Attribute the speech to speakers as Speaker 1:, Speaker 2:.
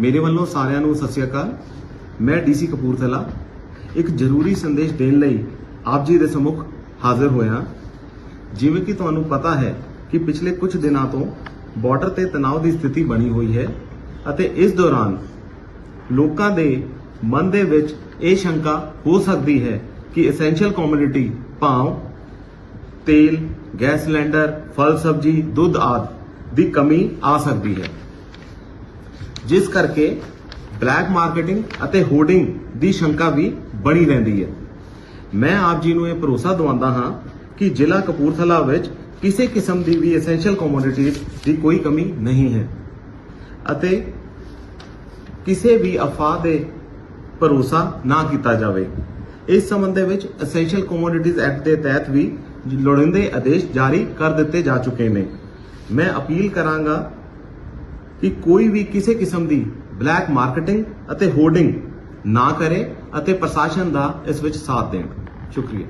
Speaker 1: ਮੇਰੇ ਵੱਲੋਂ ਸਾਰਿਆਂ ਨੂੰ ਸਤਿ ਸ਼੍ਰੀ ਅਕਾਲ। ਮੈਂ ਡੀਸੀ ਕਪੂਰਥਲਾ। ਇੱਕ ਜ਼ਰੂਰੀ ਸੰਦੇਸ਼ ਦੇਣ ਲਈ ਆਪ ਜੀ ਦੇ ਸਮੁਖ ਹਾਜ਼ਰ ਹੋਇਆ। ਜਿਵੇਂ ਕਿ ਤੁਹਾਨੂੰ ਪਤਾ ਹੈ ਕਿ ਪਿਛਲੇ ਕੁਝ ਦਿਨਾਂ ਤੋਂ ਬਾਰਡਰ ਤੇ ਤਣਾਅ ਦੀ ਸਥਿਤੀ ਬਣੀ ਹੋਈ ਹੈ ਅਤੇ ਇਸ ਦੌਰਾਨ ਲੋਕਾਂ ਦੇ ਮਨ ਦੇ ਵਿੱਚ ਇਹ ਸ਼ੰਕਾ ਹੋ ਸਕਦੀ ਹੈ ਕਿ ਐਸੈਂਸ਼ੀਅਲ ਕਮੋਡਿਟੀ ਭਾਵ, ਤੇਲ, ਗੈਸ ਸਿਲੰਡਰ, ਫਲ ਸਬਜ਼ੀ, ਦੁੱਧ ਆਦਿ ਦੀ ਕਮੀ ਆ ਸਕਦੀ ਹੈ। ਜਿਸ ਕਰਕੇ ਬਲੈਕ ਮਾਰਕੀਟਿੰਗ ਅਤੇ ਹੋਰਡਿੰਗ ਦੀ ਸ਼ੰਕਾ ਵੀ ਬਣੀ ਰਹਿੰਦੀ ਹੈ। ਮੈਂ ਆਪ ਜੀ ਨੂੰ ਇਹ ਭਰੋਸਾ ਦਿਵਾਉਂਦਾ ਹਾਂ ਕਿ ਜ਼ਿਲ੍ਹਾ ਕਪੂਰਥਲਾ ਵਿੱਚ ਕਿਸੇ ਕਿਸਮ ਦੀ ਵੀ ਐਸੈਂਸ਼ੀਅਲ ਕਮੋਡਿਟੀਜ਼ ਦੀ ਕੋਈ ਕਮੀ ਨਹੀਂ ਹੈ ਅਤੇ ਕਿਸੇ ਵੀ ਅਫਵਾਹ ਦੇ ਭਰੋਸਾ ਨਾ ਕੀਤਾ ਜਾਵੇ। ਇਸ ਸੰਬੰਧ ਦੇ ਵਿੱਚ ਐਸੈਂਸ਼ੀਅਲ ਕਮੋਡਿਟੀਜ਼ ਐਕਟ ਦੇ ਤਹਿਤ ਵੀ ਲੋੜੀਂਦੇ ਆਦੇਸ਼ ਜਾਰੀ ਕਰ ਦਿੱਤੇ ਜਾ ਚੁੱਕੇ ਨੇ। ਮੈਂ ਅਪੀਲ ਕਰਾਂਗਾ ਕਿ ਕੋਈ ਵੀ ਕਿਸੇ ਕਿਸਮ ਦੀ ਬਲੈਕ ਮਾਰਕੀਟਿੰਗ ਅਤੇ ਹੋਰਡਿੰਗ ਨਾ ਕਰੇ ਅਤੇ ਪ੍ਰਸ਼ਾਸਨ ਦਾ ਇਸ ਵਿੱਚ ਸਾਥ ਦੇਣ। ਸ਼ੁਕਰੀਆ।